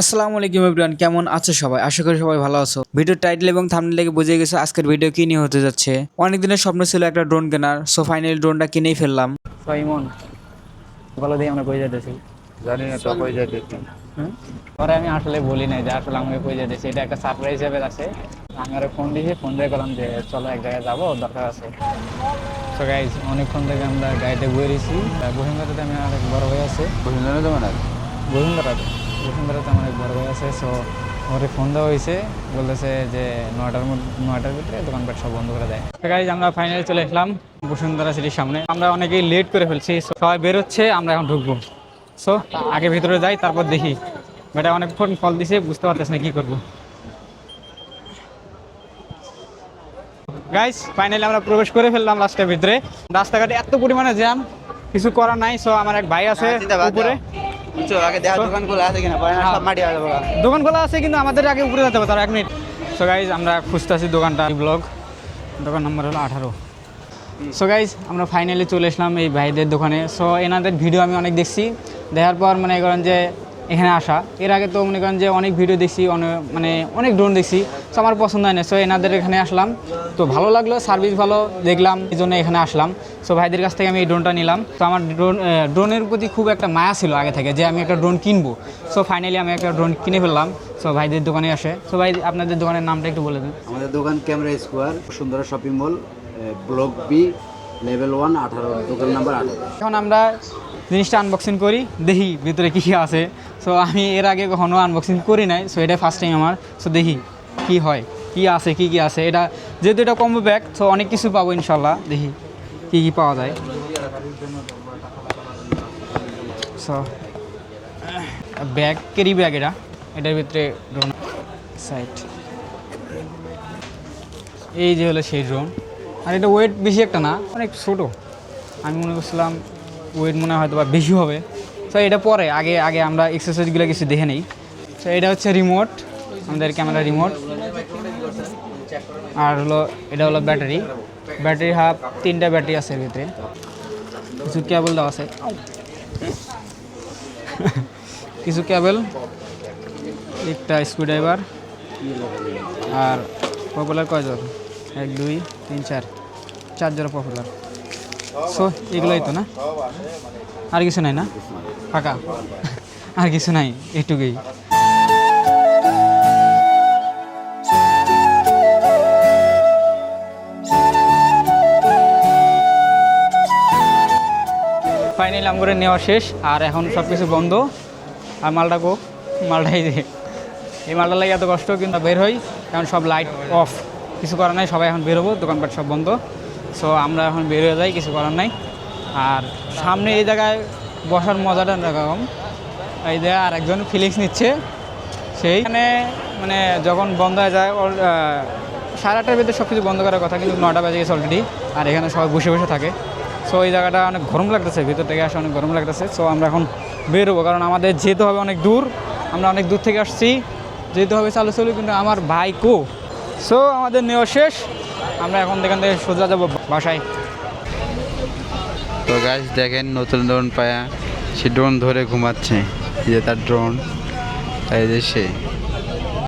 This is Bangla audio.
আসসালামু আলাইকুম এভরিওয়ান কেমন আছো সবাই? আশা করি সবাই ভালো আছো। ভিডিও টাইটেল এবং থাম্বনেল দেখে বুঝে গেছো আজকের ভিডিও কি নিয়ে হতে যাচ্ছে। অনেক দিনের স্বপ্ন ছিল একটা ড্রোন কেনার সো ফাইনালি ড্রোনটা কিনেই ফেললাম। সাইমন বলো দিয়ে আমরা কই যাইতেছি? জানি না তো কই যাইতেছি। পরে আমি আসলে বলি নাই যে আসলে আমাকে কই যাইতেছি। এটা একটা সারপ্রাইজ হিসেবে আছে। আমি আরে ফোন দিয়েছি ফোন দিয়ে করলাম যে চলো এক জায়গায় যাব দরকার আছে। তো গাইজ অনেকক্ষণ থেকে আমরা গাড়িতে বেরিয়েছি বহিন্দরাতে আমি অনেক বড় হয়ে আছে। তো মানে বসুন্ধরাতে বসুন্ধরাতে আমার এক বড় ভাই আছে সো আমার ফোন দেওয়া হয়েছে। বলতেছে যে নয়টার মধ্যে নয়টার ভিতরে দোকানপাট সব বন্ধ করে দেয়। গাইজ আমরা ফাইনালি চলে আসলাম বসুন্ধরা সিটির সামনে। আমরা অনেকেই লেট করে ফেলছি সবাই বেরোচ্ছে আমরা এখন ঢুকবো। সো আগে ভিতরে যাই তারপর দেখি। বেটা অনেকক্ষণ ফল দিছে বুঝতে পারতেছ না কি করব। গাইস ফাইনালি আমরা প্রবেশ করে ফেললাম রাস্তার ভিতরে। রাস্তাঘাটে এত পরিমাণে জ্যাম কিছু করার নাই সো আমার এক ভাই আছে উপরে। বুঝছ? আগে দেখা দোকান খোলা আছে কিনা? পরে না সব মাটি হয়ে যাবে দোকান খোলা আছে কিন্তু আমাদের আগে উপরে যেতে হবে। তার এক মিনিট। সো গাইজ আমরা খুঁজতেছি দোকানটা। ব্লগ দোকান নম্বর হলো আঠারো। সো গাইজ আমরা ফাইনালি চলে আসলাম এই ভাইদের দোকানে। সো এনাদের ভিডিও আমি অনেক দেখছি। দেখার পর মনে করেন যে এখানে আসা। এর আগে তো মনে করেন যে অনেক ভিডিও দেখছি অনেক মানে অনেক ড্রোন দেখছি সো আমার পছন্দ হয় না। সো এনাদের এখানে আসলাম। তো ভালো লাগল সার্ভিস ভালো দেখলাম এই জন্য এখানে আসলাম। সো ভাইদের কাছ থেকে আমি এই ড্রোনটা নিলাম। তো আমার ড্রোন ড্রোনের প্রতি খুব একটা মায়া ছিল আগে থেকে যে আমি একটা ড্রোন কিনবো। সো ফাইনালি আমি একটা ড্রোন কিনে ফেললাম। সো ভাইদের দোকানে আসে। সো ভাই আপনাদের দোকানের নামটা একটু বলে দেন। আমাদের দোকান ক্যামেরা স্কোয়ার সুন্দর shopping mall block B level one আঠারো দোকান নাম্বার আঠারো। এখন আমরা জিনিসটা আনবক্সিং করি, দেখি ভিতরে কী কী আছে। সো আমি এর আগে কখনো আনবক্সিং করি নাই সো এটা ফার্স্ট টাইম আমার। সো দেখি কি হয়, কি আছে, কি কি আছে। এটা যেহেতু এটা কম্বো ব্যাগ সো অনেক কিছু পাবো ইনশাল্লাহ দেখি কি কি পাওয়া যায়। সো ব্যাগ ক্যারি ব্যাগ এটা। এটার ভিতরে ড্রোন সাইড এই যে হলো সেই ড্রোন আর এটা ওয়েট বেশি একটা না, অনেক ছোটো। আমি মনে করছিলাম ওয়েট মনে হয় হয়তো বা বেশি হবে। তো এটা পরে, আগে আগে আমরা এক্সারসাইজগুলো কিছু দেখে নিই। তো এটা হচ্ছে রিমোট আমাদের ক্যামেরা রিমোট আর হলো, এটা হলো ব্যাটারি ব্যাটারি হাফ তিনটা ব্যাটারি আছে এর ভিতরে। কিছু কেবল দেওয়া আছে। কিছু কেবল একটা স্ক্রুড্রাইভার আর পপুলার কয়জন এক, দুই, তিন, চার। চার জোড়া পপুলার সো এগুলোই তো না? আর কিছু নাই না? ফাঁকা? আর কিছু নাই, এটুকুই। ফাইনালি আমগুলো নেওয়া শেষ, আর এখন সব কিছু বন্ধ। আর মালটা গো মালটাই যে, এই মালটা লাগে এত কষ্ট কিন্তু বের হই এখন সব লাইট অফ কিছু করার নাই, সবাই এখন বেরোবো, দোকানপাট সব বন্ধ। সো আমরা এখন বের হয়ে যাই, কিছু করার নাই। আর সামনে এই জায়গায় বসার মজাটা এরকম এই যে আর একজন ফিলিংস নিচ্ছে সেইখানে মানে যখন বন্ধ হয়ে যায় সাড়ে আটটার ভিতরে সব কিছু বন্ধ করার কথা কিন্তু নটা বেজে গেছে অলরেডি আর এখানে সবাই বসে বসে থাকে। সো এই জায়গাটা অনেক গরম লাগতেছে, ভিতর থেকে আসে অনেক গরম লাগতেছে। সো আমরা এখন বেরোবো কারণ আমাদের যেতে হবে অনেক দূর। আমরা অনেক দূর থেকে আসছি। যেতে হবে চালু চালু, কিন্তু আমার ভাই কো? সো আমাদের নেওয়া শেষ। আমরা এখন এখান থেকে সোজা যাব বাসায়। তো গাছ দেখেন নতুন ড্রোন পায়া। সে ড্রোন ধরে ঘুমাচ্ছে। যে তার ড্রোন তাই যে সে।